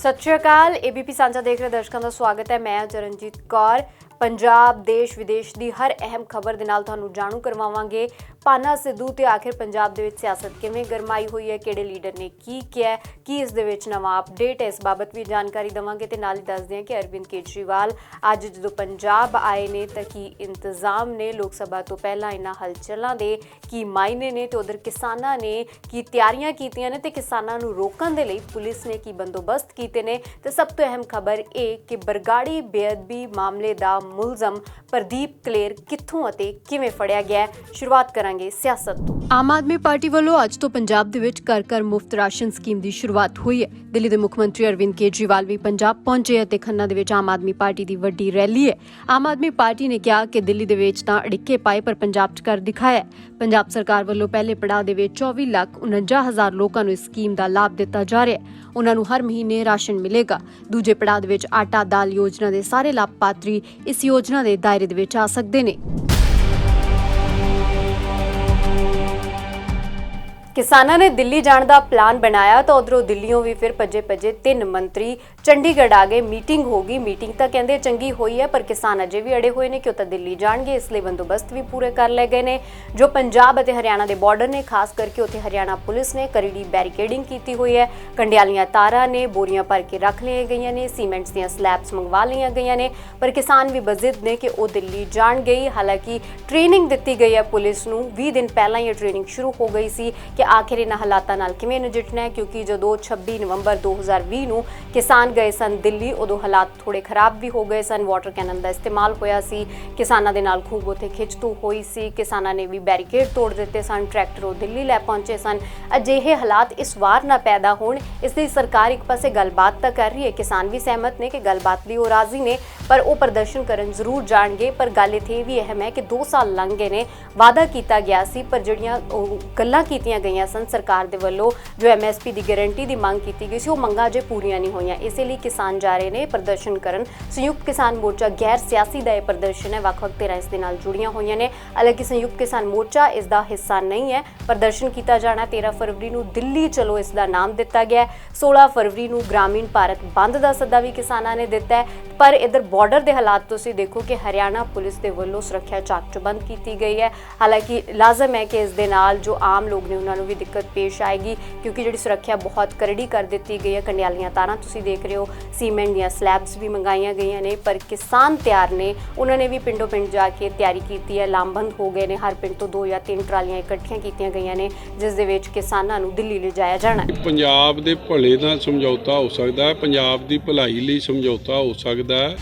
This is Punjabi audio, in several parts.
ਸਤਿ ਸ਼੍ਰੀ ਅਕਾਲ ਏਬੀਪੀ ਸਾਂਝਾ ਦੇਖ ਰਹੇ ਦਰਸ਼ਕਾਂ ਦਾ ਸਵਾਗਤ ਹੈ। ਮੈਂ ਚਰਨਜੀਤ ਕੌਰ। ਪੰਜਾਬ, ਦੇਸ਼, ਵਿਦੇਸ਼ ਦੀ ਹਰ ਅਹਿਮ ਖਬਰ ਦੇ ਨਾਲ ਤੁਹਾਨੂੰ ਜਾਣੂ ਕਰਵਾਵਾਂਗੇ। ਪਾਨਾ ਸਿੱਧੂ ਤੇ ਆਖਿਰ ਪੰਜਾਬ ਦੇ ਵਿੱਚ ਸਿਆਸਤ ਕਿਵੇਂ ਗਰਮਾਈ ਹੋਈ ਹੈ? ਕਿਹੜੇ ਲੀਡਰ ਨੇ ਕੀ ਕਿਹਾ ਕੀ ਇਸ ਦੇ ਵਿੱਚ ਨਵਾਂ ਅਪਡੇਟ ਹੈ? ਇਸ ਬਾਬਤ ਵੀ ਜਾਣਕਾਰੀ ਦਵਾਂਗੇ ਤੇ ਨਾਲ ਹੀ ਦੱਸਦੇ ਹਾਂ ਕਿ ਅਰਵਿੰਦ ਕੇਜਰੀਵਾਲ ਅੱਜ ਜਦੋਂ ਪੰਜਾਬ ਆਏ ਨੇ ਤਾਂ ਕੀ ਇੰਤਜ਼ਾਮ ਨੇ? ਲੋਕ ਸਭਾ ਤੋਂ ਪਹਿਲਾਂ ਇਹਨਾਂ ਹਲਚਲਾਂ ਦੇ ਕੀ ਮਾਇਨੇ ਨੇ ਤੇ ਉਧਰ ਕਿਸਾਨਾਂ ਨੇ ਕੀ ਤਿਆਰੀਆਂ ਕੀਤੀਆਂ ਨੇ ਤੇ ਕਿਸਾਨਾਂ ਨੂੰ ਰੋਕਣ ਦੇ ਲਈ ਪੁਲਿਸ ਨੇ ਕੀ ਬੰਦੋਬਸਤ ਕੀਤੇ ਨੇ? ਤੇ ਸਭ ਤੋਂ ਅਹਿਮ ਖਬਰ ਇਹ ਕਿ ਬਰਗਾੜੀ ਬੇਅਦਬੀ ਮਾਮਲੇ ਦਾ ਮੁਲਜ਼ਮ ਪ੍ਰਦੀਪ ਕਲੇਰ ਕਿੱਥੋਂ ਅਤੇ ਕਿਵੇਂ ਫੜਿਆ ਗਿਆ ਸ਼ੁਰੂਆਤ ਕਰਾਂ ਕਰਾਂਗੇ ਸਿਆਸਤ ਤੋਂ। ਆਮ ਆਦਮੀ ਪਾਰਟੀ ਵੱਲੋਂ ਅੱਜ ਤੋਂ ਪੰਜਾਬ ਦੇ ਵਿੱਚ ਘਰ ਘਰ ਮੁਫਤ ਰਾਸ਼ਨ ਸਕੀਮ ਦੀ ਸ਼ੁਰੂਆਤ ਹੋਈ ਹੈ। ਦਿੱਲੀ ਦੇ ਮੁੱਖ ਮੰਤਰੀ ਅਰਵਿੰਦ ਕੇਜਰੀਵਾਲ ਵੀ ਪੰਜਾਬ ਪਹੁੰਚੇ ਅਤੇ ਖੰਨਾ ਦੇ ਵਿੱਚ ਆਮ ਆਦਮੀ ਪਾਰਟੀ ਦੀ ਵੱਡੀ ਰੈਲੀ ਹੈ। ਆਮ ਆਦਮੀ ਪਾਰਟੀ ਨੇ ਕਿਹਾ ਕਿ ਦਿੱਲੀ ਦੇ ਵਿੱਚ ਤਾਂ ਅੜਿੱਕੇ ਪਾਏ ਪਰ ਪੰਜਾਬ 'ਚ ਕਰ ਦਿਖਾਇਆ ਪੰਜਾਬ ਸਰਕਾਰ ਵੱਲੋਂ ਪਹਿਲੇ ਪੜਾਅ ਦੇ ਵਿੱਚ 24 ਲੱਖ 49 ਹਜ਼ਾਰ ਲੋਕਾਂ ਨੂੰ ਇਸ ਸਕੀਮ ਦਾ ਲਾਭ ਦਿੱਤਾ ਜਾ ਰਿਹਾ ਹੈ। ਉਹਨਾਂ ਨੂੰ ਹਰ ਮਹੀਨੇ ਰਾਸ਼ਨ ਮਿਲੇਗਾ। ਦੂਜੇ ਪੜਾਅ ਦੇ ਵਿੱਚ ਆਟਾ ਦਾਲ ਯੋਜਨਾ ਦੇ ਸਾਰੇ ਲਾਭਪਾਤਰੀ ਇਸ ਯੋਜਨਾ ਦੇ ਦਾਇਰੇ ਦੇ ਵਿੱਚ ਆ ਸਕਦੇ ਨੇ। ਕਿਸਾਨਾਂ ਨੇ ਦਿੱਲੀ ਜਾਣ ਦਾ ਪਲਾਨ ਬਣਾਇਆ ਤਾਂ ਉਧਰੋਂ ਦਿੱਲੀੋਂ ਵੀ ਫਿਰ ਭੱਜੇ ਭੱਜੇ ਤਿੰਨ ਮੰਤਰੀ ਚੰਡੀਗੜ੍ਹ ਆ ਗਏ, ਮੀਟਿੰਗ ਹੋ ਗਈ। ਮੀਟਿੰਗ ਤਾਂ ਕਹਿੰਦੇ ਚੰਗੀ ਹੋਈ ਹੈ, ਪਰ ਕਿਸਾਨ ਅਜੇ ਵੀ ਅੜੇ ਹੋਏ ਨੇ ਕਿ ਉਹ ਤਾਂ ਦਿੱਲੀ ਜਾਣਗੇ, ਇਸ ਲਈ ਬੰਦੋਬਸਤ ਵੀ ਪੂਰੇ ਕਰ ਲਏ ਗਏ ਨੇ। ਜੋ ਪੰਜਾਬ ਅਤੇ ਹਰਿਆਣਾ ਦੇ ਬਾਰਡਰ ਨੇ, ਖਾਸ ਕਰਕੇ ਉੱਥੇ ਹਰਿਆਣਾ ਪੁਲਿਸ ਨੇ ਕਰੜੀ ਬੈਰੀਕੇਡਿੰਗ ਕੀਤੀ ਹੋਈ ਹੈ। ਕੰਡਿਆਲੀਆਂ ਤਾਰਾਂ ਨੇ, ਬੋਰੀਆਂ ਭਰ ਕੇ ਰੱਖ ਲਈਆਂ ਗਈਆਂ ਨੇ, ਸੀਮੈਂਟਸ ਦੀਆਂ ਸਲੈਬਸ ਮੰਗਵਾ ਲਈਆਂ ਗਈਆਂ ਨੇ। ਪਰ ਕਿਸਾਨ ਵੀ ਬਜ਼ਿੱਦ ਨੇ ਕਿ ਉਹ ਦਿੱਲੀ ਜਾਣ ਗਈ ਹਾਲਾਂਕਿ ਟ੍ਰੇਨਿੰਗ ਦਿੱਤੀ ਗਈ ਹੈ ਪੁਲਿਸ ਨੂੰ। 20 ਦਿਨ ਪਹਿਲਾਂ ਹੀ ਇਹ ਟ੍ਰੇਨਿੰਗ ਸ਼ੁਰੂ ਹੋ ਗਈ ਸੀ ਕਿ ਆਖਿਰ ਇਹਨਾਂ ਹਾਲਾਤਾਂ ਨਾਲ ਕਿਵੇਂ ਨਜਿੱਠਣਾ ਹੈ, ਕਿਉਂਕਿ ਜਦੋਂ 26 ਨਵੰਬਰ 2020 ਨੂੰ ਕਿਸਾਨ ਗਏ ਸਨ। ਦਿੱਲੀ ਉਦੋਂ ਹਾਲਾਤ ਥੋੜੇ ਖਰਾਬ ਵੀ ਹੋ ਗਏ ਸਨ। ਵਾਟਰ ਕੈਨਨ ਦਾ ਇਸਤੇਮਾਲ ਹੋਇਆ ਸੀ। ਕਿਸਾਨਾਂ ਦੇ ਨਾਲ ਖੂਬ ਉਥੇ ਖਿੱਚਤੂ ਹੋਈ ਸੀ। ਕਿਸਾਨਾਂ ਨੇ ਵੀ ਬੈਰੀਕੇਡ ਤੋੜ ਦਿੱਤੇ ਸਨ। ਟਰੈਕਟਰ ਉਹ ਦਿੱਲੀ ਲੈ ਪਹੁੰਚੇ ਸਨ। ਅਜਿਹੇ ਹਾਲਾਤ ਇਸ ਵਾਰ ਨਾ ਪੈਦਾ ਹੋਣ। ਇਸ ਲਈ ਸਰਕਾਰ ਇੱਕ ਪਾਸੇ ਗੱਲਬਾਤ ਤਾਂ ਕਰ ਰਹੀ ਹੈ। ਕਿਸਾਨ ਵੀ ਸਹਿਮਤ ਨੇ ਕਿ ਗੱਲਬਾਤ ਲਈ ਉਹ ਰਾਜ਼ੀ ਨੇ, ਪਰ ਉਹ ਪ੍ਰਦਰਸ਼ਨ ਕਰਨ ਜ਼ਰੂਰ ਜਾਣਗੇ। ਪਰ ਗੱਲ ਇੱਥੇ ਇਹ ਵੀ ਅਹਿਮ ਹੈ ਕਿ 2 ਸਾਲ ਲੰਘ ਗਏ ਨੇ। ਵਾਅਦਾ ਕੀਤਾ ਗਿਆ ਸੀ, ਪਰ ਜਿਹੜੀਆਂ ਉਹ ਗੱਲਾਂ ਕੀਤੀਆਂ ਗਈਆਂ ਸਨ, ਸਰਕਾਰ ਦੇ ਵੱਲੋਂ ਜੋ ਐਮਐਸਪੀ ਦੀ ਗਾਰੰਟੀ ਦੀ ਮੰਗ ਕੀਤੀ ਗਈ ਸੀ, ਉਹ ਮੰਗਾਂ ਅਜੇ ਪੂਰੀਆਂ ਨਹੀਂ ਹੋਈਆਂ। ਇਸ ਲਈ ਕਿਸਾਨ ਜਾ ਰਹੇ ਨੇ ਪ੍ਰਦਰਸ਼ਨ ਕਰਨ। ਸੰਯੁਕਤ ਕਿਸਾਨ ਮੋਰਚਾ ਗੈਰ ਸਿਆਸੀ ਦਾ ਇਹ ਪ੍ਰਦਰਸ਼ਨ ਹੈ। ਵੱਖ-ਵੱਖ ਧਿਰਾਂ ਇਸ ਦੇ ਨਾਲ ਜੁੜੀਆਂ ਹੋਈਆਂ ਨੇ। ਹਾਲਾਂਕਿ ਸੰਯੁਕਤ ਕਿਸਾਨ ਮੋਰਚਾ ਇਸ ਦਾ ਹਿੱਸਾ ਨਹੀਂ ਹੈ। ਪ੍ਰਦਰਸ਼ਨ ਕੀਤਾ ਜਾਣਾ 13 ਫਰਵਰੀ ਨੂੰ ਦਿੱਲੀ ਚਲੋ ਇਸ ਦਾ ਨਾਮ ਦਿੱਤਾ ਗਿਆ ਹੈ। 16 ਫਰਵਰੀ ਨੂੰ ਗ੍ਰਾਮੀਣ ਭਾਰਤ ਬੰਦ ਦਾ ਸੱਦਾ ਵੀ ਕਿਸਾਨਾਂ ਨੇ ਦਿੱਤਾ ਪਰ ਇਧਰ ਬਾਰਡਰ ਦੇ ਹਾਲਾਤ ਤੁਸੀਂ ਦੇਖੋ ਕਿ ਹਰਿਆਣਾ ਪੁਲਿਸ ਦੇ ਵੱਲੋਂ ਸੁਰੱਖਿਆ ਚਾਕ ਚੁਬੰਦ ਕੀਤੀ ਗਈ ਹੈ। ਹਾਲਾਂਕਿ ਲਾਜ਼ਮ ਹੈ ਕਿ ਇਸ ਦੇ ਨਾਲ ਜੋ ਆਮ ਲੋਕ ਨੇ ਉਹਨਾਂ ਨੂੰ ਵੀ ਦਿੱਕਤ ਪੇਸ਼ ਆਏਗੀ, ਕਿਉਂਕਿ ਜਿਹੜੀ ਸੁਰੱਖਿਆ ਬਹੁਤ ਕਰੜੀ ਕਰ ਦਿੱਤੀ ਗਈ ਹੈ। ਕੰਡਿਆਲੀਆਂ ਤਾਰਾਂ ਤੁਸੀਂ ਦੇਖ ਰਹੇ ਹੋ ਸੀਮੈਂਟ ਦੀਆਂ ਸਲੈਬਸ ਵੀ ਮੰਗਾਈਆਂ ਗਈਆਂ ਨੇ, ਪਰ ਕਿਸਾਨ ਤਿਆਰ ਨੇ। ਉਹਨਾਂ ਨੇ ਵੀ ਪਿੰਡੋਂ ਪਿੰਡ ਜਾ ਕੇ ਤਿਆਰੀ ਕੀਤੀ ਹੈ। ਲਾਮਬੰਦ ਹੋ ਗਏ ਨੇ। ਹਰ ਪਿੰਡ ਤੋਂ ਦੋ ਜਾਂ ਤਿੰਨ ਟਰਾਲੀਆਂ ਇਕੱਠੀਆਂ ਕੀਤੀਆਂ ਗਈਆਂ ਨੇ, ਜਿਸ ਦੇ ਵਿੱਚ ਕਿਸਾਨਾਂ ਨੂੰ ਦਿੱਲੀ ਲਿਜਾਇਆ ਜਾਣਾ ਹੈ। ਪੰਜਾਬ ਦੇ ਭਲੇ ਦਾ ਸਮਝੌਤਾ ਹੋ ਸਕਦਾ ਹੈ। ਪੰਜਾਬ ਦੀ ਭਲਾਈ ਲਈ ਸਮਝੌਤਾ ਹੋ ਸਕਦਾ ਹੈ।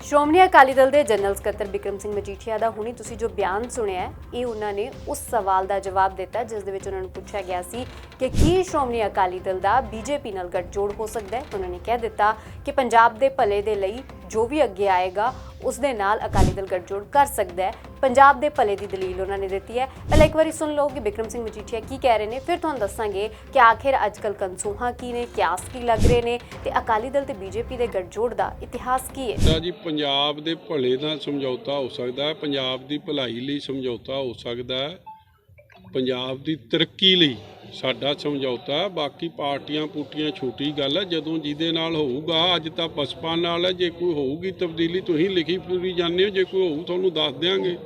ਸ਼੍ਰੋਮਣੀ ਅਕਾਲੀ ਦਲ ਦੇ ਜਨਰਲ ਸਕੱਤਰ ਬਿਕਰਮ ਸਿੰਘ ਮਜੀਠੀਆ ਦਾ ਹੁਣੀ ਤੁਸੀਂ ਜੋ ਬਿਆਨ ਸੁਣਿਆ ਹੈ, ਇਹ ਉਹਨਾਂ ਨੇ ਉਸ ਸਵਾਲ ਦਾ ਜਵਾਬ ਦਿੱਤਾ ਜਿਸ ਦੇ ਵਿੱਚ ਉਹਨਾਂ ਨੂੰ ਪੁੱਛਿਆ ਗਿਆ ਸੀ ਕਿ ਕੀ ਸ਼੍ਰੋਮਣੀ ਅਕਾਲੀ ਦਲ ਦਾ ਬੀਜੇਪੀ ਨਾਲ ਗੱਠਜੋੜ ਹੋ ਸਕਦਾ ਹੈ। ਉਹਨਾਂ ਨੇ ਕਹਿ ਦਿੱਤਾ ਕਿ ਪੰਜਾਬ ਦੇ ਭਲੇ ਦੇ ਲਈ ਜੋ ਵੀ ਅੱਗੇ ਆਏਗਾ, ਉਸ ਦੇ ਨਾਲ ਅਕਾਲੀ ਦਲ ਗੱਠਜੋੜ ਕਰ ਸਕਦਾ ਹੈ। ਪੰਜਾਬ ਦੇ ਭਲੇ ਦੀ ਦਲੀਲ ਉਹਨਾਂ ਨੇ ਦਿੱਤੀ ਹੈ। ਪਹਿਲਾਂ ਇੱਕ ਵਾਰੀ ਸੁਣ ਲਓ ਕਿ ਬਿਕਰਮ ਸਿੰਘ ਮਜੀਠੀਆ ਕੀ ਕਹਿ ਰਹੇ ਨੇ, ਫਿਰ ਤੁਹਾਨੂੰ ਦੱਸਾਂਗੇ ਕਿ ਆਖਿਰ ਅੱਜਕੱਲ ਕਨਸੂਹਾਂ ਕੀ ਨੇ, ਕਿਆਸ ਕੀ ਲੱਗ ਰਹੇ ਨੇ ਤੇ ਅਕਾਲੀ ਦਲ ਤੇ ਬੀਜੇਪੀ ਦੇ ਗੱਠਜੋੜ ਦਾ ਇਤਿਹਾਸ ਕੀ ਹੈ? ਜੀ, ਪੰਜਾਬ ਦੇ ਭਲੇ ਦਾ ਸਮਝੌਤਾ ਹੋ ਸਕਦਾ ਹੈ, ਪੰਜਾਬ ਦੀ ਭਲਾਈ ਲਈ ਸਮਝੌਤਾ ਹੋ ਸਕਦਾ ਹੈ, ਪੰਜਾਬ ਦੀ ਤਰੱਕੀ ਲਈ। ਸਾਡਾ ਸਮਝੌਤਾ, ਬਾਕੀ ਪਾਰਟੀਆਂ ਪੂਟੀਆਂ ਛੋਟੀ ਗੱਲ ਹੈ, ਜਦੋਂ ਜਿਹਦੇ ਨਾਲ ਹੋਊਗਾ, ਅੱਜ ਤਾਂ ਬਸਪਾ ਨਾਲ ਹੈ, ਜੇ ਕੋਈ ਹੋਊਗੀ ਤਬਦੀਲੀ ਤੁਸੀਂ ਲਿਖੀ ਪੂਰੀ ਜਾਂਦੇ ਹੋ, ਜੇ ਕੋਈ ਹੋਊ ਤੁਹਾਨੂੰ ਦੱਸ ਦਿਆਂਗੇ।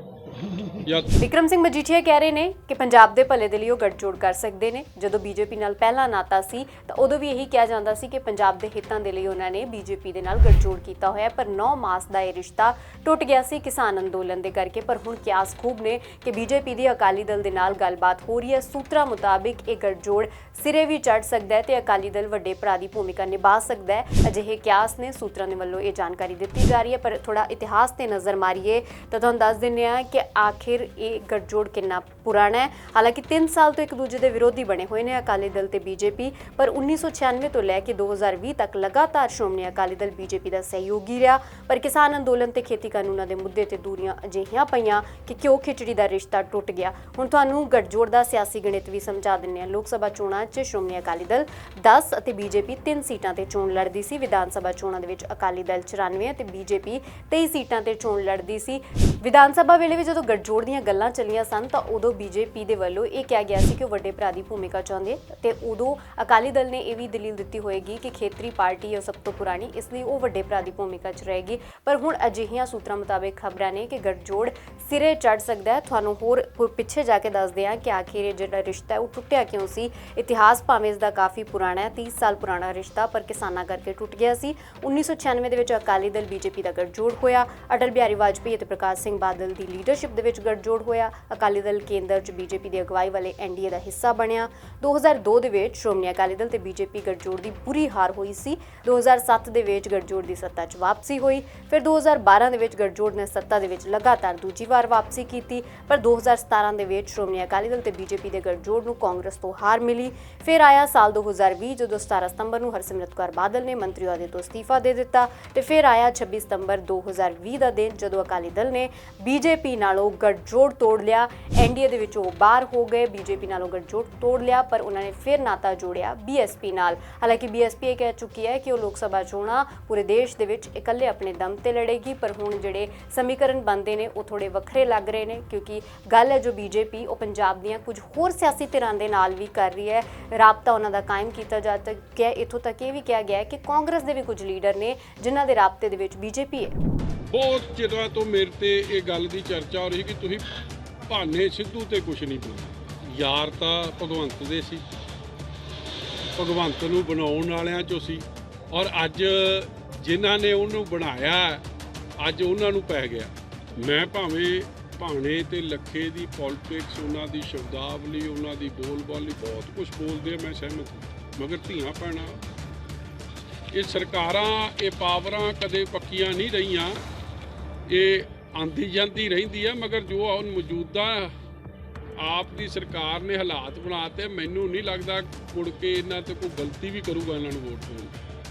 ਵਿਕਰਮ ਸਿੰਘ ਮਜੀਠੀਆ ਕਹਿ ਰਹੇ ਨੇ ਕਿ ਪੰਜਾਬ ਦੇ ਭਲੇ ਦੇ ਲਈ ਉਹ ਗੱਠਜੋੜ ਕਰ ਸਕਦੇ ਨੇ। ਜਦੋਂ ਬੀਜੇਪੀ ਨਾਲ ਪਹਿਲਾ ਨਾਤਾ ਸੀ, ਤਾਂ ਉਦੋਂ ਵੀ ਇਹੀ ਕਿਹਾ ਜਾਂਦਾ ਸੀ ਕਿ ਪੰਜਾਬ ਦੇ ਹਿੱਤਾਂ ਦੇ ਲਈ ਉਹਨਾਂ ਨੇ ਬੀਜੇਪੀ ਦੇ ਨਾਲ ਗੱਠਜੋੜ ਕੀਤਾ ਹੋਇਆ ਪਰ 9 ਮਾਸ ਦਾ ਇਹ ਰਿਸ਼ਤਾ ਟੁੱਟ ਗਿਆ ਸੀ ਕਿਸਾਨ ਅੰਦੋਲਨ ਦੇ ਕਰਕੇ। ਪਰ ਹੁਣ ਕਿਆਸ ਖੂਬ ਨੇ ਕਿ ਬੀਜੇਪੀ ਦੀ ਅਕਾਲੀ ਦਲ ਦੇ ਨਾਲ ਗੱਲਬਾਤ ਹੋ ਰਹੀ ਹੈ। ਸੂਤਰਾਂ ਮੁਤਾਬਿਕ ਇਹ ਗੱਠਜੋੜ ਸਿਰੇ ਵੀ ਚੜ ਸਕਦਾ ਹੈ ਤੇ ਅਕਾਲੀ ਦਲ ਵੱਡੇ ਭਰਾ ਦੀ ਭੂਮਿਕਾ ਨਿਭਾ ਸਕਦਾ ਹੈ। ਅਜਿਹੇ ਕਿਆਸ ਨੇ ਸੂਤਰਾਂ ਦੇ ਵੱਲੋਂ ਇਹ ਜਾਣਕਾਰੀ ਦਿੱਤੀ ਜਾ ਰਹੀ ਹੈ। ਪਰ ਥੋੜਾ ਇਤਿਹਾਸ ਤੇ ਨਜ਼ਰ ਮਾਰੀਏ ਤਾਂ ਤੁਹਾਨੂੰ ਦੱਸ ਦਿੰਦੇ ਹਾਂ ਕਿ ਆਖਿਰ ਇਹ ਗੱਠਜੋੜ ਕਿੰਨਾ ਪੁਰਾਣਾ ਹੈ? ਹਾਲਾਂਕਿ 3 ਸਾਲ ਤੋਂ ਇੱਕ ਦੂਜੇ ਦੇ ਵਿਰੋਧੀ ਬਣੇ ਹੋਏ ਨੇ ਅਕਾਲੀ ਦਲ ਤੇ ਬੀਜੇਪੀ, ਪਰ 1996 ਤੋਂ ਲੈ ਕੇ 2020 ਤੱਕ ਲਗਾਤਾਰ ਸ਼੍ਰੋਮਣੀ ਅਕਾਲੀ ਦਲ ਬੀਜੇਪੀ ਦਾ ਸਹਿਯੋਗੀ ਰਿਹਾ। ਪਰ ਕਿਸਾਨ ਅੰਦੋਲਨ ਤੇ ਖੇਤੀ ਕਾਨੂੰਨਾਂ ਦੇ ਮੁੱਦੇ ਤੇ ਦੂਰੀਆਂ ਅਜਿਹੀਆਂ ਪਈਆਂ ਕਿ ਕਿਉਂ ਖਿਚੜੀ ਦਾ ਰਿਸ਼ਤਾ ਟੁੱਟ ਗਿਆ। ਹੁਣ ਤੁਹਾਨੂੰ ਗੱਠਜੋੜ ਦਾ ਸਿਆਸੀ ਗਣਿਤ ਵੀ ਸਮਝਾ ਦਿੰਨੇ ਆ ਲੋਕ ਸਭਾ ਚੋਣਾਂ 'ਚ ਸ਼੍ਰੋਮਣੀ ਅਕਾਲੀ ਦਲ 10 ਅਤੇ ਬੀਜੇਪੀ 3 ਸੀਟਾਂ ਤੇ ਚੋਣ ਲੜਦੀ ਸੀ। ਵਿਧਾਨ ਸਭਾ ਚੋਣਾਂ ਦੇ ਵਿੱਚ ਅਕਾਲੀ ਦਲ 94 ਅਤੇ ਬੀਜੇਪੀ 23 ਸੀਟਾਂ ਤੇ ਚੋਣ ਲੜਦੀ ਸੀ। ਵਿਧਾਨ ਸਭਾ ਵੇਲੇ ਵਿੱਚ ਜਦੋਂ ਜਦੋਂ ਗੱਠਜੋੜ ਦੀਆਂ ਗੱਲਾਂ ਚੱਲੀਆਂ ਸਨ ਤਾਂ ਉਦੋਂ ਬੀਜੇਪੀ ਦੇ ਵੱਲੋਂ ਇਹ ਕਿਹਾ ਗਿਆ ਸੀ ਕਿ ਉਹ ਵੱਡੇ ਭਰਾ ਦੀ ਭੂਮਿਕਾ ਚਾਹੁੰਦੇ ਹੈ ਤੇ ਉਦੋਂ ਅਕਾਲੀ ਦਲ ਨੇ ਇਹ ਵੀ ਦਲੀਲ ਦਿੱਤੀ ਹੋਏਗੀ ਕਿ ਖੇਤਰੀ ਪਾਰਟੀ ਹੈ ਉਹ ਸਭ ਤੋਂ ਪੁਰਾਣੀ, ਇਸ ਲਈ ਉਹ ਵੱਡੇ ਭਰਾ ਦੀ ਭੂਮਿਕਾ 'ਚ ਰਹੇਗੀ। ਪਰ ਹੁਣ ਅਜਿਹੀਆਂ ਸੂਤਰਾਂ ਮੁਤਾਬਕ ਖਬਰਾਂ ਨੇ ਕਿ ਗੱਠਜੋੜ ਸਿਰੇ ਚੜ ਸਕਦਾ ਹੈ। ਤੁਹਾਨੂੰ ਹੋਰ ਪਿੱਛੇ ਜਾ ਕੇ ਦੱਸਦੇ ਹਾਂ ਕਿ ਆਖਿਰ ਇਹ ਜਿਹੜਾ ਰਿਸ਼ਤਾ ਹੈ ਉਹ ਟੁੱਟਿਆ ਕਿਉਂ ਸੀ? ਇਤਿਹਾਸ ਭਾਵੇਂ ਇਸ ਦਾ ਕਾਫੀ ਪੁਰਾਣਾ ਹੈ 30 ਸਾਲ ਪੁਰਾਣਾ ਰਿਸ਼ਤਾ ਪਰ ਕਿਸਾਨਾਂ ਕਰਕੇ ਟੁੱਟ ਗਿਆ ਸੀ। 1996 ਦੇ ਵਿੱਚ ਅਕਾਲੀ ਦਲ ਬੀਜੇਪੀ ਦਾ ਗੱਠਜੋੜ ਹੋਇਆ। ਅਟਲ ਬਿਹਾਰੀ ਵਾਜਪੇਈ ਅਤੇ ਪ੍ਰਕਾਸ਼ ਸਿੰਘ ਬਾਦਲ ਦੀ ਲੀਡਰਸ਼ਿਪ ਦੇ ਵਿੱਚ ਗੱਠਜੋੜ ਹੋਇਆ। ਅਕਾਲੀ ਦਲ ਕੇਂਦਰ 'ਚ ਬੀਜੇਪੀ ਦੀ ਅਗਵਾਈ ਵਾਲੇ ਐਨਡੀਏ ਦਾ ਹਿੱਸਾ ਬਣਿਆ। 2002 ਦੇ ਵਿੱਚ ਸ਼੍ਰੋਮਣੀ ਅਕਾਲੀ ਦਲ ਤੇ ਬੀਜੇਪੀ ਗੱਠਜੋੜ ਦੀ ਬੁਰੀ ਹਾਰ ਹੋਈ ਸੀ। 2007 ਦੇ ਵਿੱਚ ਗੱਠਜੋੜ ਦੀ ਸੱਤਾ 'ਚ ਵਾਪਸੀ ਹੋਈ। ਫਿਰ 2012 ਦੇ ਵਿੱਚ ਗੱਠਜੋੜ ਨੇ ਸੱਤਾ ਦੇ ਵਿੱਚ ਲਗਾਤਾਰ ਦੂਜੀ ਵਾਰ ਵਾਪਸੀ ਕੀਤੀ। ਪਰ 2017 ਦੇ ਵਿੱਚ ਸ਼੍ਰੋਮਣੀ ਅਕਾਲੀ ਦਲ ਤੇ ਬੀਜੇਪੀ ਦੇ ਗੱਠਜੋੜ ਨੂੰ ਕਾਂਗਰਸ ਤੋਂ ਹਾਰ ਮਿਲੀ। ਫਿਰ ਆਇਆ ਸਾਲ 2020 ਜਦੋਂ 17 ਸਤੰਬਰ ਨੂੰ ਹਰਸਿਮਰਤ ਕੌਰ ਬਾਦਲ ਨੇ ਮੰਤਰੀ ਅਹੁਦੇ ਤੋਂ ਅਸਤੀਫਾ ਦੇ ਦਿੱਤਾ ਤੇ ਫਿਰ ਆਇਆ 26 ਸਤੰਬਰ 2020 ਦਾ ਦਿਨ ਜਦੋਂ ਅਕਾਲੀ ਦਲ ਨੇ ਬੀਜੇਪੀ ਨਾਲ ਨਾਲੋਂ ਗੱਠਜੋੜ ਤੋੜ ਲਿਆ। ਐਨਡੀਏ ਦੇ ਵਿੱਚੋਂ ਉਹ ਬਾਹਰ ਹੋ ਗਏ ਬੀਜੇਪੀ ਨਾਲੋਂ ਗੱਠਜੋੜ ਤੋੜ ਲਿਆ, ਪਰ ਉਹਨਾਂ ਨੇ ਫਿਰ ਨਾਤਾ ਜੋੜਿਆ ਬੀਐਸਪੀ ਨਾਲ। ਹਾਲਾਂਕਿ ਬੀਐਸਪੀ ਇਹ ਕਹਿ ਚੁੱਕੀ ਹੈ ਕਿ ਉਹ ਲੋਕ ਸਭਾ ਚੋਣਾਂ ਪੂਰੇ ਦੇਸ਼ ਦੇ ਵਿੱਚ ਇਕੱਲੇ ਆਪਣੇ ਦਮ ਤੇ ਲੜੇਗੀ, ਪਰ ਹੁਣ ਜਿਹੜੇ ਸਮੀਕਰਨ ਬਣਦੇ ਨੇ, ਉਹ ਥੋੜੇ ਵੱਖਰੇ ਲੱਗ ਰਹੇ ਨੇ, ਕਿਉਂਕਿ ਗੱਲ ਹੈ ਜੋ ਬੀਜੇਪੀ ਉਹ ਪੰਜਾਬ ਦੀਆਂ ਕੁਝ ਹੋਰ ਸਿਆਸੀ ਧਿਰਾਂ ਦੇ ਨਾਲ ਵੀ ਕਰ ਰਹੀ ਹੈ। ਰਾਬਤਾ ਉਹਨਾਂ ਦਾ ਕਾਇਮ ਕੀਤਾ ਜਾ ਚੁੱਕਿਆ ਹੈ ਇੱਥੋਂ ਤੱਕ ਇਹ ਵੀ ਕਿਹਾ ਗਿਆ ਹੈ ਕਿ ਕਾਂਗਰਸ ਦੇ ਵੀ ਕੁਝ ਲੀਡਰ ਨੇ, ਜਿਨ੍ਹਾਂ ਦੇ ਰਾਬਤੇ ਦੇ ਵਿੱਚ ਬੀਜੇਪੀ ਹੈ। ਬਹੁਤ ਚਿਰਾਂ ਤੋਂ ਮੇਰੇ ਤੇ ਇਹ ਗੱਲ ਦੀ ਚਰਚਾ ਹੋ ਰਹੀ ਕਿ ਤੁਸੀਂ ਭਾਨੇ ਸਿੱਧੂ ਤੇ ਕੁਝ ਨਹੀਂ ਬੋਲੇ ਯਾਰ ਤਾਂ ਭਗਵੰਤ ਦੇ ਸੀ। ਭਗਵੰਤ ਨੂੰ ਬਣਾਉਣ ਵਾਲਿਆਂ ਚੋਂ ਸੀ। ਔਰ ਅੱਜ ਜਿਨ੍ਹਾਂ ਨੇ ਉਹਨੂੰ ਬਣਾਇਆ, ਅੱਜ ਉਹਨਾਂ ਨੂੰ ਪੈ ਗਿਆ। ਮੈਂ ਭਾਵੇਂ ਭਾਣੇ ਤੇ ਲੱਖੇ ਦੀ ਪੋਲਿਟਿਕਸ ਉਹਨਾਂ ਦੀ ਸ਼ਬਦਾਵਲੀ, ਉਹਨਾਂ ਦੀ ਬੋਲਬਾਲੀ, ਬਹੁਤ ਕੁਝ ਬੋਲਦੇ ਆ, ਮੈਂ ਸਹਿਮਤ ਹਾਂ। ਮਗਰ ਧੀਆਂ ਪੈਣਾ ਇਹ ਸਰਕਾਰਾਂ, ਇਹ ਪਾਵਰਾਂ ਕਦੇ ਪੱਕੀਆਂ ਨਹੀਂ ਰਹੀਆਂ। ਇਹ ਆਂਦੀ ਜਾਂਦੀ ਰਹਿੰਦੀ ਹੈ ਮਗਰ ਜੋ ਹੁਣ ਮੌਜੂਦਾ ਆਪ ਦੀ ਸਰਕਾਰ ਨੇ ਹਾਲਾਤ ਬਣਾਤੇ, ਮੈਨੂੰ ਨਹੀਂ ਲੱਗਦਾ ਮੁੜ ਕੇ ਇਹਨਾਂ ਤੇ ਕੋਈ ਗਲਤੀ ਵੀ ਕਰੂਗਾ ਇਹਨਾਂ ਨੂੰ ਵੋਟ ਪਾਉਣ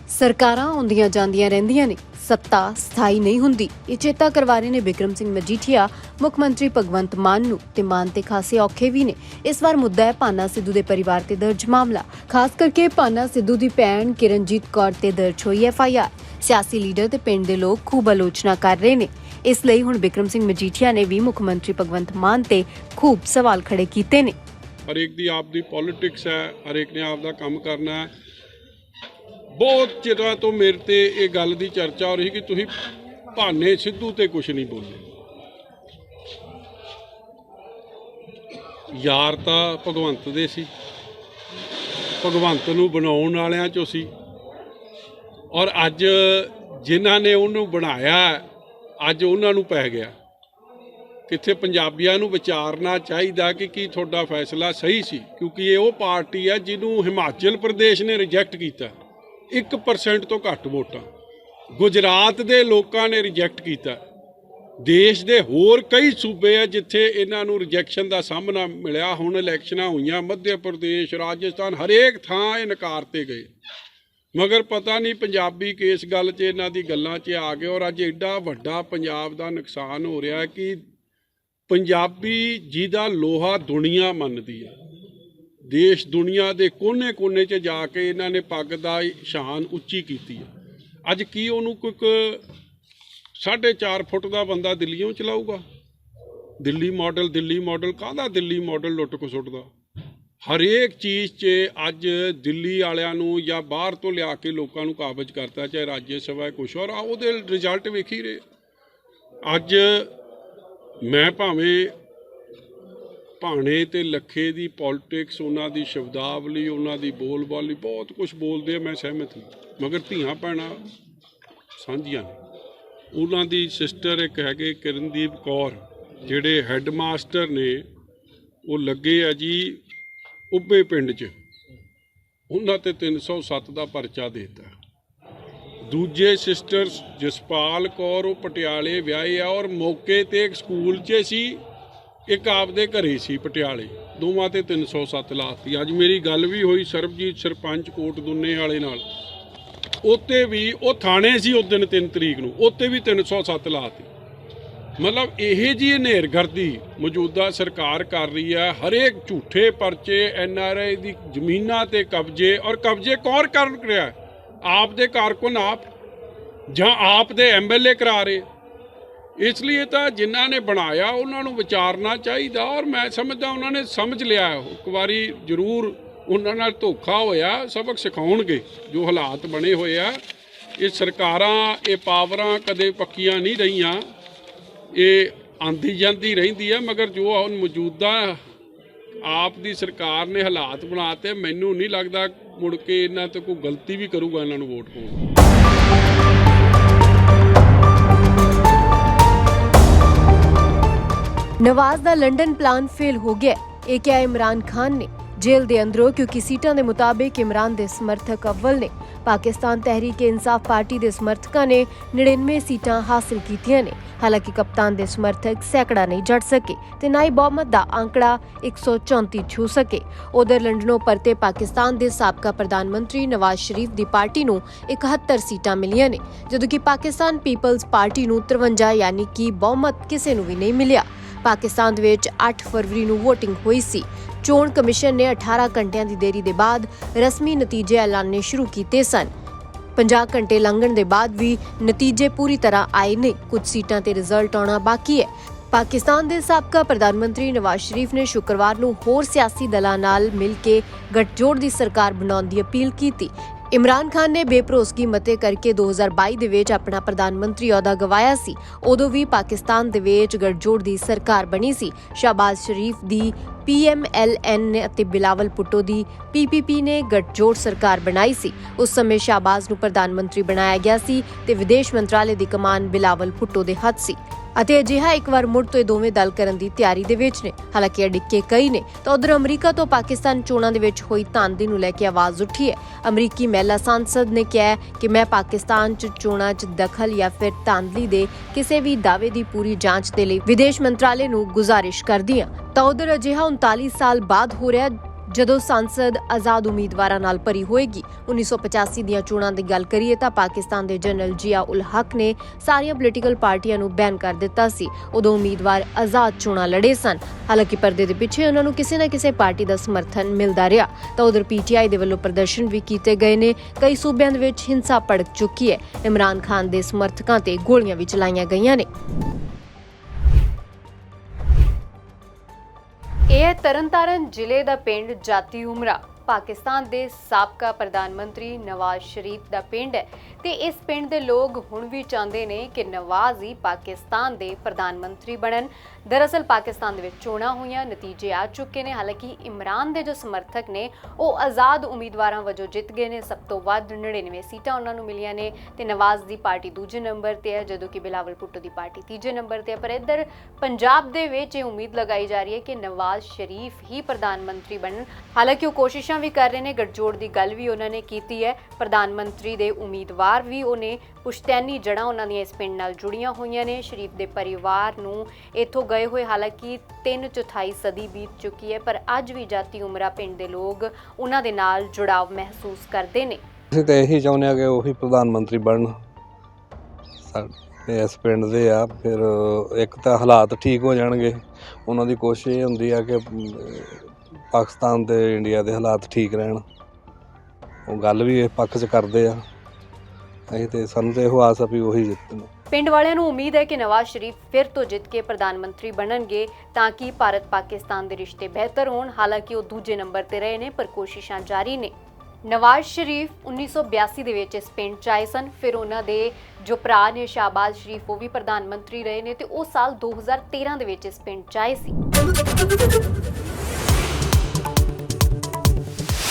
ਸਰਕਾਰਾਂ ਆਉਂਦੀਆਂ ਜਾਂਦੀਆਂ ਰਹਿੰਦੀਆਂ ਨੇ, ਸੱਤਾ ਸਥਾਈ ਨਹੀਂ ਹੁੰਦੀ। ਇਹ ਚੇਤਾ ਕਰਵਾ ਰਹੇ ਨੇ ਬਿਕਰਮ ਸਿੰਘ ਮਜੀਠੀਆ, ਮੁੱਖ ਮੰਤਰੀ ਭਗਵੰਤ ਮਾਨ ਨੂੰ, ਤੇ ਮਾਨ ਤੇ ਖਾਸੇ ਔਖੇ ਵੀ ਨੇ। ਇਸ ਵਾਰ ਮੁੱਦਾ ਹੈ ਪਾਨਾ ਸਿੱਧੂ ਦੇ ਪਰਿਵਾਰ ਤੇ ਦਰਜ ਮਾਮਲਾ। ਖਾਸ ਕਰਕੇ ਪਾਨਾ ਸਿੱਧੂ ਦੀ ਭੈਣ ਕਿਰਨਜੀਤ ਕੌਰ ਤੇ ਦਰਜ ਹੋਈ ਐਫ ਆਈ ਆਰ। ਸਿਆਸੀ ਲੀਡਰ ਤੇ ਪਿੰਡ ਦੇ ਲੋਕ ਖੂਬ ਆਲੋਚਨਾ ਕਰ ਰਹੇ ਨੇ। ਇਸ ਲਈ ਹੁਣ ਬਿਕਰਮ ਸਿੰਘ ਮਜੀਠੀਆ ਨੇ ਵੀ ਮੁੱਖ ਮੰਤਰੀ ਭਗਵੰਤ ਮਾਨ ਤੇ ਖੂਬ ਸਵਾਲ ਖੜੇ ਕੀਤੇ ਨੇ। ਹਰੇਕ ਦੀ ਆਪ ਦੀ ਪੋਲਿਟਿਕਸ ਹੈ, ਹਰੇਕ ਨੇ ਆਪ ਦਾ ਕੰਮ ਕਰਨਾ ਹੈ। ਬਹੁਤ ਚਿਰਾਂ ਤੋਂ ਮੇਰੇ ਤੇ ਇਹ ਗੱਲ ਦੀ ਚਰਚਾ ਹੋ ਰਹੀ ਕਿ ਤੁਸੀਂ ਭਾਨੇ ਸਿੱਧੂ ਤੇ ਕੁਝ ਨਹੀਂ ਬੋਲੇ ਯਾਰ ਤਾਂ ਭਗਵੰਤ ਦੇ ਸੀ। ਭਗਵੰਤ ਨੂੰ ਬਣਾਉਣ ਵਾਲਿਆਂ ਚੋਂ ਸੀ। ਔਰ ਅੱਜ ਜਿਨ੍ਹਾਂ ਨੇ ਉਹਨੂੰ ਬਣਾਇਆ ਅੱਜ ਉਹਨਾਂ ਨੂੰ ਪੈ ਗਿਆ। ਕਿੱਥੇ ਪੰਜਾਬੀਆਂ ਨੂੰ ਵਿਚਾਰਨਾ ਚਾਹੀਦਾ ਕਿ ਕੀ ਤੁਹਾਡਾ ਫੈਸਲਾ ਸਹੀ ਸੀ, ਕਿਉਂਕਿ ਇਹ ਉਹ ਪਾਰਟੀ ਹੈ ਜਿਹਨੂੰ ਹਿਮਾਚਲ ਪ੍ਰਦੇਸ਼ ਨੇ ਰਿਜੈਕਟ ਕੀਤਾ। 1% ਤੋਂ ਘੱਟ ਵੋਟਾਂ। ਗੁਜਰਾਤ ਦੇ ਲੋਕਾਂ ਨੇ ਰਿਜੈਕਟ ਕੀਤਾ। ਦੇਸ਼ ਦੇ ਹੋਰ ਕਈ ਸੂਬੇ ਆ ਜਿੱਥੇ ਇਹਨਾਂ ਨੂੰ ਰਿਜੈਕਸ਼ਨ ਦਾ ਸਾਹਮਣਾ ਮਿਲਿਆ। ਹੁਣ ਇਲੈਕਸ਼ਨਾਂ ਹੋਈਆਂ ਮੱਧ ਪ੍ਰਦੇਸ਼, ਰਾਜਸਥਾਨ ਹਰੇਕ ਥਾਂ ਇਹ ਨਕਾਰਤੇ ਗਏ। ਮਗਰ ਪਤਾ ਨਹੀਂ ਪੰਜਾਬੀ ਕਿਸ ਗੱਲ 'ਚ ਇਹਨਾਂ ਦੀ ਗੱਲਾਂ 'ਚ ਆ ਗਏ ਔਰ ਅੱਜ ਐਡਾ ਵੱਡਾ ਪੰਜਾਬ ਦਾ ਨੁਕਸਾਨ ਹੋ ਰਿਹਾ ਕਿ ਪੰਜਾਬੀ ਜਿਹਦਾ ਲੋਹਾ ਦੁਨੀਆ ਮੰਨਦੀ ਹੈ ਦੇਸ਼ ਦੁਨੀਆ ਦੇ ਕੋਨੇ-ਕੋਨੇ 'ਚ ਜਾ ਕੇ ਇਹਨਾਂ ਨੇ ਪੱਗ ਦਾ ਸ਼ਾਨ ਉੱਚੀ ਕੀਤੀ ਹੈ ਅੱਜ ਕੀ ਉਹਨੂੰ ਕੋਈ ਕ- ਸਾਢੇ 4 ਫੁੱਟ ਦਾ ਬੰਦਾ ਦਿੱਲੀੋਂ ਚਲਾਊਗਾ? ਦਿੱਲੀ ਮਾਡਲ ਦਿੱਲੀ ਮਾਡਲ ਕਾਹਦਾ ਦਿੱਲੀ ਮਾਡਲ ਲੁੱਟ ਕੋ ਸੁੱਟਦਾ ਹਰੇਕ ਚੀਜ਼ 'ਚ ਅੱਜ ਦਿੱਲੀ ਵਾਲਿਆਂ ਨੂੰ ਜਾਂ ਬਾਹਰ ਤੋਂ ਲਿਆ ਕੇ ਲੋਕਾਂ ਨੂੰ ਕਾਬਜ ਕਰਤਾ, ਚਾਹੇ ਰਾਜ ਸਭਾ ਕੁਛ ਔਰ ਆਹ ਉਹਦੇ ਰਿਜ਼ਲਟ ਵੇਖੀ ਰਹੇ। ਅੱਜ ਮੈਂ ਭਾਵੇਂ ਭਾਣੇ ਤੇ ਲੱਖੇ ਦੀ ਪੋਲਿਟਿਕਸ ਉਹਨਾਂ ਦੀ ਸ਼ਬਦਾਵਲੀ, ਉਹਨਾਂ ਦੀ ਬੋਲਬਾਲੀ, ਬਹੁਤ ਕੁਝ ਬੋਲਦੇ ਆ, ਮੈਂ ਸਹਿਮਤ ਹਾਂ। ਮਗਰ ਧੀਆਂ ਭੈਣਾਂ ਸਾਂਝੀਆਂ ਨੇ। ਉਹਨਾਂ ਦੀ ਸਿਸਟਰ ਇੱਕ ਹੈਗੇ ਕਿਰਨਦੀਪ ਕੌਰ, ਜਿਹੜੇ ਹੈੱਡਮਾਸਟਰ ਨੇ, ਉਹ ਲੱਗੇ ਆ ਜੀ ਉੱਬੇ ਪਿੰਡ 'ਚ। ਉਹਨਾਂ ਤੇ 307 ਦਾ ਪਰਚਾ ਦੇ ਦਿੱਤਾ। ਦੂਜੇ ਸਿਸਟਰ ਜਸਪਾਲ ਕੌਰ ਉਹ ਪਟਿਆਲੇ ਵਿਆਹੇ ਆ ਔਰ ਮੌਕੇ ਤੇ ਇੱਕ ਸਕੂਲ 'ਚ ਸੀ, ਇੱਕ ਆਪਦੇ ਘਰੇ ਸੀ ਪਟਿਆਲੇ। ਦੋਵਾਂ ਤੇ 307 ਲਾਤੀ। ਅੱਜ ਮੇਰੀ ਗੱਲ ਵੀ ਹੋਈ ਸਰਬਜੀਤ ਸਰਪੰਚ ਕੋਟ ਦੁੰਨੇ ਵਾਲੇ ਨਾਲ। ਉੱਤੇ ਵੀ ਉਹ ਥਾਣੇ ਸੀ ਉਸ ਦਿਨ 3 ਤਰੀਕ ਨੂੰ। ਉੱਤੇ ਵੀ 307 ਲਾਤੀ। ਮਤਲਬ ਇਹ ਜੀ ਹਨੇਰਗਰਦੀ ਮੌਜੂਦਾ ਸਰਕਾਰ ਕਰ ਰਹੀ ਹੈ, ਹਰੇਕ ਝੂਠੇ ਪਰਚੇ, ਐਨ ਆਰ ਆਈ ਦੀ ਜ਼ਮੀਨਾਂ ਤੇ ਕਬਜ਼ੇ ਔਰ ਕਬਜ਼ੇ ਕੌਣ ਕਰ ਰਿਹਾ? ਆਪ ਦੇ ਕਾਰਕੁਨ ਆਪ? ਜਾਂ ਆਪ ਦੇ ਐਮਐਲਏ ਕਰਾ ਰਹੇ? ਇਸ ਲਈ ਤਾਂ ਜਿਨ੍ਹਾਂ ਨੇ ਬਣਾਇਆ, ਉਹਨਾਂ ਨੂੰ ਵਿਚਾਰਨਾ ਚਾਹੀਦਾ ਔਰ ਮੈਂ ਸਮਝਦਾ ਉਹਨਾਂ ਨੇ ਸਮਝ ਲਿਆ ਇੱਕ ਵਾਰੀ ਜ਼ਰੂਰ ਉਹਨਾਂ ਨਾਲ ਧੋਖਾ ਹੋਇਆ, ਸਬਕ ਸਿਖਾਉਣਗੇ ਜੋ ਹਾਲਾਤ ਬਣੇ ਹੋਏ ਆ। ਇਹ ਸਰਕਾਰਾਂ, ਇਹ ਪਾਵਰਾਂ ਕਦੇ ਪੱਕੀਆਂ ਨਹੀਂ ਰਹੀਆਂ। ਇਹ ਆਂਦੀ ਜਾਂਦੀ ਰਹਿੰਦੀ ਹੈ ਮਗਰ ਜੋ ਹੁਣ ਮੌਜੂਦਾ ਆਪ ਦੀ ਸਰਕਾਰ ਨੇ ਹਾਲਾਤ ਬਣਾਤੇ, ਮੈਨੂੰ ਨਹੀਂ ਲੱਗਦਾ ਮੁੜ ਕੇ ਇਹਨਾਂ ਤੇ ਕੋਈ ਗਲਤੀ ਵੀ ਕਰੂਗਾ ਇਹਨਾਂ ਨੂੰ ਵੋਟ ਪਾਉਣ ਨਵਾਜ਼ ਦਾ ਲੰਡਨ ਪਲਾਨ ਫੇਲ ਹੋ ਗਿਆ। ਇਹ ਕਿਹਾ ਇਮਰਾਨ ਖਾਨ ਨੇ ਜੇਲ੍ਹ ਦੇ ਅੰਦਰੋਂ, ਕਿਉਂਕਿ ਸੀਟਾਂ ਦੇ ਮੁਤਾਬਿਕ ਇਮਰਾਨ ਦੇ ਸਮਰਥਕ ਅਵਲ ਨੇ ਪਾਕਿਸਤਾਨ ਤਹਿਰੀਕ ਇਨਸਾਫ ਪਾਰਟੀ ਦੇ ਸਮਰਥਕਾਂ ਨੇ 99 ਸੀਟਾਂ ਹਾਸਲ ਕੀਤੀਆਂ ਨੇ। ਹਾਲਾਂਕਿ ਕਪਤਾਨ ਦੇ ਸਮਰਥਕ ਸੈਂਕੜਾ ਨਹੀਂ ਜੜ ਸਕੇ ਤੇ ਨਾ ਹੀ ਬਹੁਮਤ ਦਾ ਅੰਕੜਾ 134 ਛੂ ਸਕੇ। ਉਧਰ ਲੰਡਨੋਂ ਪਰਤੇ ਪਾਕਿਸਤਾਨ ਦੇ ਸਾਬਕਾ ਪ੍ਰਧਾਨ ਮੰਤਰੀ ਨਵਾਜ਼ ਸ਼ਰੀਫ ਦੀ ਪਾਰਟੀ ਨੂੰ 71 ਸੀਟਾਂ ਮਿਲੀਆਂ ਨੇ, ਜਦੋਂ ਕਿ ਪਾਕਿਸਤਾਨ ਪੀਪਲਜ਼ ਪਾਰਟੀ ਨੂੰ 53 ਯਾਨੀ ਕਿ ਬਹੁਮਤ ਕਿਸੇ ਨੂੰ ਵੀ ਨਹੀਂ ਮਿਲਿਆ। ਪਾਕਿਸਤਾਨ ਦੇ ਵਿੱਚ 8 ਫਰਵਰੀ ਨੂੰ VOTING ਹੋਈ ਸੀ। ਚੋਣ ਕਮਿਸ਼ਨ ਨੇ 18 ਘੰਟਿਆਂ ਦੀ ਦੇਰੀ ਦੇ ਬਾਅਦ ਰਸਮੀ ਨਤੀਜੇ ਐਲਾਨਣੇ ਸ਼ੁਰੂ ਕੀਤੇ ਸਨ। 50 ਘੰਟੇ ਲੰਘਣ ਦੇ ਬਾਅਦ ਵੀ ਨਤੀਜੇ ਪੂਰੀ ਤਰ੍ਹਾਂ ਆਏ ਨਹੀਂ ਕੁਝ ਸੀਟਾਂ ਤੇ ਰਿਜ਼ਲਟ ਆਉਣਾ ਬਾਕੀ ਹੈ। ਪਾਕਿਸਤਾਨ ਦੇ ਸਾਬਕਾ ਪ੍ਰਧਾਨ ਮੰਤਰੀ ਨਵਾਜ਼ ਸ਼ਰੀਫ ਨੇ ਸ਼ੁੱਕਰਵਾਰ ਨੂੰ ਹੋਰ ਸਿਆਸੀ ਦਲਾਂ ਨਾਲ ਮਿਲ ਕੇ ਗੱਠਜੋੜ ਦੀ ਸਰਕਾਰ ਬਣਾਉਣ ਦੀ ਅਪੀਲ ਕੀਤੀ। ਇਮਰਾਨ ਖਾਨ ਨੇ ਬੇਭਰੋਸਗੀ ਮਤੇ ਕਰਕੇ 2022 ਦੇ ਵਿੱਚ ਆਪਣਾ ਪ੍ਰਧਾਨ ਮੰਤਰੀ ਅਹੁਦਾ ਗਵਾਇਆ ਸੀ। ਉਦੋਂ ਵੀ ਪਾਕਿਸਤਾਨ ਦੇ ਵਿੱਚ ਗੱਠਜੋੜ ਦੀ ਸਰਕਾਰ ਬਣੀ ਸੀ। ਸ਼ਾਬਾਜ਼ ਸ਼ਰੀਫ ਦੀ ਪੀਐਮਐਲਐਨ ਨੇ ਅਤੇ ਬਿਲਾਵਲ ਭੁੱਟੋ ਦੀ ਪੀਪੀਪੀ ਨੇ ਗੱਠਜੋੜ ਸਰਕਾਰ ਬਣਾਈ ਸੀ। ਉਸ ਸਮੇਂ ਸ਼ਾਬਾਜ਼ ਨੂੰ ਪ੍ਰਧਾਨ ਮੰਤਰੀ ਬਣਾਇਆ ਗਿਆ ਸੀ ਤੇ ਵਿਦੇਸ਼ ਮੰਤਰਾਲੇ ਦੀ ਕਮਾਨ ਬਿਲਾਵਲ ਭੁੱਟੋ ਦੇ ਹੱਥ ਸੀ। ਅਤੇ ਅਜਿਹਾ ਇੱਕ ਵਾਰ ਮੁੜ ਤੋਂ ਇਹ ਦੋਵੇਂ ਦਲ ਕਰਨ ਦੀ ਤਿਆਰੀ ਦੇ ਵਿੱਚ ਨੇ। ਹਾਲਾਂਕਿ ਅੜਿੱਕੇ ਕਈ ਨੇ। ਤਾਂ ਉਧਰ ਅਮਰੀਕਾ ਤੋਂ ਪਾਕਿਸਤਾਨ ਚੋਣਾਂ ਦੇ ਵਿੱਚ ਹੋਈ ਧਾਂਦਲੀ ਨੂੰ ਲੈ ਕੇ ਆਵਾਜ਼ ਉੱਠੀ ਹੈ। ਅਮਰੀਕੀ ਮਹਿਲਾ ਸਾਂਸਦ ਨੇ ਕਿਹਾ ਕਿ ਮੈਂ ਪਾਕਿਸਤਾਨ 'ਚ ਚੋਣਾਂ 'ਚ ਦਖਲ ਜਾਂ ਫਿਰ ਧਾਂਦਲੀ ਦੇ ਕਿਸੇ ਵੀ ਦਾਅਵੇ ਦੀ ਪੂਰੀ ਜਾਂਚ ਦੇ ਲਈ ਵਿਦੇਸ਼ ਮੰਤਰਾਲੇ ਨੂੰ ਗੁਜ਼ਾਰਿਸ਼ ਕਰਦੀ ਹਾਂ। ਤਾਂ ਉਧਰ ਅਜਿਹਾ 39 ਸਾਲ ਬਾਅਦ ਹੋ ਰਿਹਾ ਜਦੋਂ ਸੰਸਦ ਆਜ਼ਾਦ ਉਮੀਦਵਾਰਾਂ ਨਾਲ ਭਰੀ ਹੋਏਗੀ 1985 ਦੀਆਂ ਚੋਣਾਂ ਦੀ ਗੱਲ ਕਰੀਏ ਤਾਂ ਪਾਕਿਸਤਾਨ ਦੇ ਜਨਰਲ ਜੀਆ ਉਲ ਹਕ ਨੇ ਸਾਰੀਆਂ ਪੋਲੀਟੀਕਲ ਪਾਰਟੀਆਂ ਨੂੰ ਬੈਨ ਕਰ ਦਿੱਤਾ ਸੀ। ਉਦੋਂ ਉਮੀਦਵਾਰ ਆਜ਼ਾਦ ਚੋਣਾਂ ਲੜੇ ਸਨ। ਹਾਲਾਂਕਿ ਪਰਦੇ ਦੇ ਪਿੱਛੇ ਉਹਨਾਂ ਨੂੰ ਕਿਸੇ ਨਾ ਕਿਸੇ ਪਾਰਟੀ ਦਾ ਸਮਰਥਨ ਮਿਲਦਾ ਰਿਹਾ। ਤਾਂ ਉਧਰ ਪੀਟੀਆਈ ਦੇ ਵੱਲੋਂ ਪ੍ਰਦਰਸ਼ਨ ਵੀ ਕੀਤੇ ਗਏ ਨੇ। ਕਈ ਸੂਬਿਆਂ ਦੇ ਵਿੱਚ ਹਿੰਸਾ ਭੜਕ ਚੁੱਕੀ ਹੈ। ਇਮਰਾਨ ਖਾਨ ਦੇ ਸਮਰਥਕਾਂ ਤੇ ਗੋਲੀਆਂ ਵੀ ਚਲਾਈਆਂ ਗਈਆਂ ਨੇ। ਇਹ ਹੈ ਤਰਨਤਾਰਨ ਜ਼ਿਲ੍ਹੇ ਦਾ ਪਿੰਡ ਜਾਤੀ ਉਮਰਾ। ਪਾਕਿਸਤਾਨ ਦੇ ਸਾਬਕਾ ਪ੍ਰਧਾਨ ਮੰਤਰੀ ਨਵਾਜ਼ ਸ਼ਰੀਫ ਦਾ ਪਿੰਡ ਹੈ ਤੇ ਇਸ ਪਿੰਡ ਦੇ ਲੋਕ ਹੁਣ ਵੀ ਚਾਹੁੰਦੇ ਨੇ ਕਿ ਨਵਾਜ਼ ਹੀ ਪਾਕਿਸਤਾਨ ਦੇ ਪ੍ਰਧਾਨ ਮੰਤਰੀ ਬਣਨ। ਦਰਅਸਲ ਪਾਕਿਸਤਾਨ ਦੇ ਵਿੱਚ ਚੋਣਾਂ ਹੋਈਆਂ, ਨਤੀਜੇ ਆ ਚੁੱਕੇ ਨੇ। ਹਾਲਾਂਕਿ ਇਮਰਾਨ ਦੇ ਜੋ ਸਮਰਥਕ ਨੇ, ਉਹ ਆਜ਼ਾਦ ਉਮੀਦਵਾਰਾਂ ਵਜੋਂ ਜਿੱਤ ਗਏ ਨੇ। ਸਭ ਤੋਂ ਵੱਧ 99 ਸੀਟਾਂ ਉਹਨਾਂ ਨੂੰ ਮਿਲੀਆਂ ਨੇ ਤੇ ਨਵਾਜ਼ ਦੀ ਪਾਰਟੀ ਦੂਜੇ ਨੰਬਰ ਤੇ ਹੈ, ਜਦੋਂ ਕਿ ਬਿਲਾਵਲ ਭੁੱਟੋ ਦੀ ਪਾਰਟੀ ਤੀਜੇ ਨੰਬਰ ਤੇ ਹੈ। ਪਰ ਇੱਧਰ ਪੰਜਾਬ ਦੇ ਵਿੱਚ ਇਹ ਉਮੀਦ ਲਗਾਈ ਜਾ ਰਹੀ ਹੈ ਕਿ ਨਵਾਜ਼ ਸ਼ਰੀਫ ਹੀ ਪ੍ਰਧਾਨ ਮੰਤਰੀ ਬਣਨ। ਹਾਲਾਂਕਿ ਉਹ ਕੋਸ਼ਿਸ਼ਾਂ ਵੀ ਕਰ ਰਹੇ ਨੇ, ਗੱਠਜੋੜ ਦੀ ਗੱਲ ਵੀ ਉਹਨਾਂ ਨੇ ਕੀਤੀ ਹੈ। ਪ੍ਰਧਾਨ ਮੰਤਰੀ ਦੇ ਉਮੀਦਵਾਰ ਵੀ ਉਹਨੇ ਪੁਸ਼ਤੈਨੀ ਜੜ੍ਹਾਂ ਉਹਨਾਂ ਦੀਆਂ ਇਸ ਪਿੰਡ ਨਾਲ ਜੁੜੀਆਂ ਹੋਈਆਂ ਨੇ। ਸ਼ਰੀਫ ਦੇ ਪਰਿਵਾਰ ਨੂੰ ਇੱਥੋਂ ਗਏ ਹੋਏ ਹਾਲਾਂਕਿ 3 ਚੌਥਾਈ ਸਦੀ ਬੀਤ ਚੁੱਕੀ ਹੈ, ਪਰ ਅੱਜ ਵੀ ਜਾਤੀ ਉਮਰਾ ਪਿੰਡ ਦੇ ਲੋਕ ਉਹਨਾਂ ਦੇ ਨਾਲ ਜੁੜਾਵ ਮਹਿਸੂਸ ਕਰਦੇ ਨੇ। ਅਸੀਂ ਤਾਂ ਇਹੀ ਚਾਹੁੰਦੇ ਆ ਕਿ ਉਹੀ ਪ੍ਰਧਾਨ ਮੰਤਰੀ ਬਣਨ। ਸਾਡੇ ਇਸ ਪਿੰਡ ਦੇ ਆ, ਫਿਰ ਇੱਕ ਤਾਂ ਹਾਲਾਤ ਠੀਕ ਹੋ ਜਾਣਗੇ। ਉਹਨਾਂ ਦੀ ਕੋਸ਼ਿਸ਼ ਇਹ ਹੁੰਦੀ ਆ ਕਿ ਪਾਕਿਸਤਾਨ ਤੇ ਇੰਡੀਆ ਦੇ ਹਾਲਾਤ ਠੀਕ ਰਹਿਣ। ਉਹ ਗੱਲ ਵੀ ਇਹ ਪੱਖ 'ਚ ਕਰਦੇ ਆ। ਅਸੀਂ ਤੇ ਸਾਨੂੰ ਤੇ ਇਹੋ ਆਸ ਆ ਵੀ ਉਹੀ ਜਿੱਤਣ ਪਿੰਡ ਵਾਲਿਆਂ ਨੂੰ ਉਮੀਦ ਹੈ ਕਿ ਨਵਾਜ਼ ਸ਼ਰੀਫ ਫਿਰ ਤੋਂ ਜਿੱਤ ਕੇ ਪ੍ਰਧਾਨ ਮੰਤਰੀ ਬਣਨਗੇ ਤਾਂ ਕਿ ਭਾਰਤ ਪਾਕਿਸਤਾਨ ਦੇ ਰਿਸ਼ਤੇ ਬਿਹਤਰ ਹੋਣ। ਹਾਲਾਂਕਿ ਉਹ ਦੂਜੇ ਨੰਬਰ ਤੇ ਰਹੇ ਨੇ, ਪਰ ਕੋਸ਼ਿਸ਼ਾਂ ਜਾਰੀ ਨੇ। ਨਵਾਜ਼ ਸ਼ਰੀਫ 1982 ਦੇ ਵਿੱਚ ਇਸ ਪਿੰਡ 'ਚ ਆਏ ਸਨ। ਫਿਰ ਉਹਨਾਂ ਦੇ ਜੋ ਭਰਾ ਨੇ, ਸ਼ਾਹਬਾਜ਼ ਸ਼ਰੀਫ, ਉਹ ਵੀ ਪ੍ਰਧਾਨ ਮੰਤਰੀ ਰਹੇ ਨੇ ਤੇ ਉਹ ਸਾਲ 2013 ਦੇ ਵਿੱਚ ਇਸ ਪਿੰਡ 'ਚ ਆਏ ਸੀ।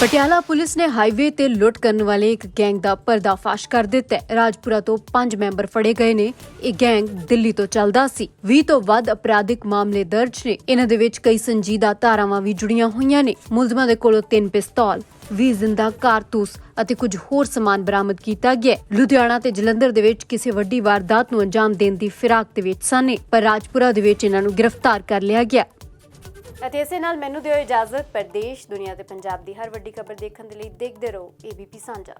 ਪਟਿਆਲਾ ਪੁਲਿਸ ਨੇ ਹਾਈਵੇ ਤੇ ਲੁੱਟ ਕਰਨ ਵਾਲੇ ਇੱਕ ਗੈਂਗ ਦਾ ਪਰਦਾਫਾਸ਼ ਕਰ ਦਿੱਤਾ ਹੈ। ਰਾਜਪੁਰਾ ਤੋਂ 5 ਮੈਂਬਰ ਫੜੇ ਗਏ ਨੇ। ਇਹ ਗੈਂਗ ਦਿੱਲੀ ਤੋਂ ਚੱਲਦਾ ਸੀ। 20 ਤੋਂ ਵੱਧ ਅਪਰਾਧਿਕ ਮਾਮਲੇ ਦਰਜ ਨੇ। ਇਹਨਾਂ ਦੇ ਵਿੱਚ ਕਈ ਸੰਜੀਦਾ ਧਾਰਾਵਾਂ ਵੀ ਜੁੜੀਆਂ ਹੋਈਆਂ ਨੇ। ਮੁਲਜ਼ਮਾਂ ਦੇ ਕੋਲੋਂ ਤਿੰਨ ਪਿਸਤੌਲ 20 ਜ਼ਿੰਦਾ ਕਾਰਤੂਸ ਅਤੇ ਕੁਝ ਹੋਰ ਸਮਾਨ ਬਰਾਮਦ ਕੀਤਾ ਗਿਆ ਲੁਧਿਆਣਾ ਤੇ ਜਲੰਧਰ ਦੇ ਵਿੱਚ ਕਿਸੇ ਵੱਡੀ ਵਾਰਦਾਤ ਨੂੰ ਅੰਜਾਮ ਦੇਣ ਦੀ ਫਿਰਾਕ ਦੇ ਵਿੱਚ ਸਨ ਇਹ, ਪਰ ਰਾਜਪੁਰਾ ਦੇ ਵਿੱਚ ਇਹਨਾਂ ਨੂੰ ਗ੍ਰਿਫਤਾਰ ਕਰ ਲਿਆ ਗਿਆ। ਅਤੇ ਇਸੇ ਨਾਲ ਮੈਨੂੰ ਦਿਓ ਇਜਾਜ਼ਤ, ਪ੍ਰਦੇਸ਼, ਦੁਨੀਆ ਤੇ ਪੰਜਾਬ ਦੀ ਹਰ ਵੱਡੀ ਖਬਰ ਦੇਖਣ ਦੇ ਲਈ ਦੇਖਦੇ ਰਹੋ ਏਬੀਪੀ ਸਾਂਝਾ।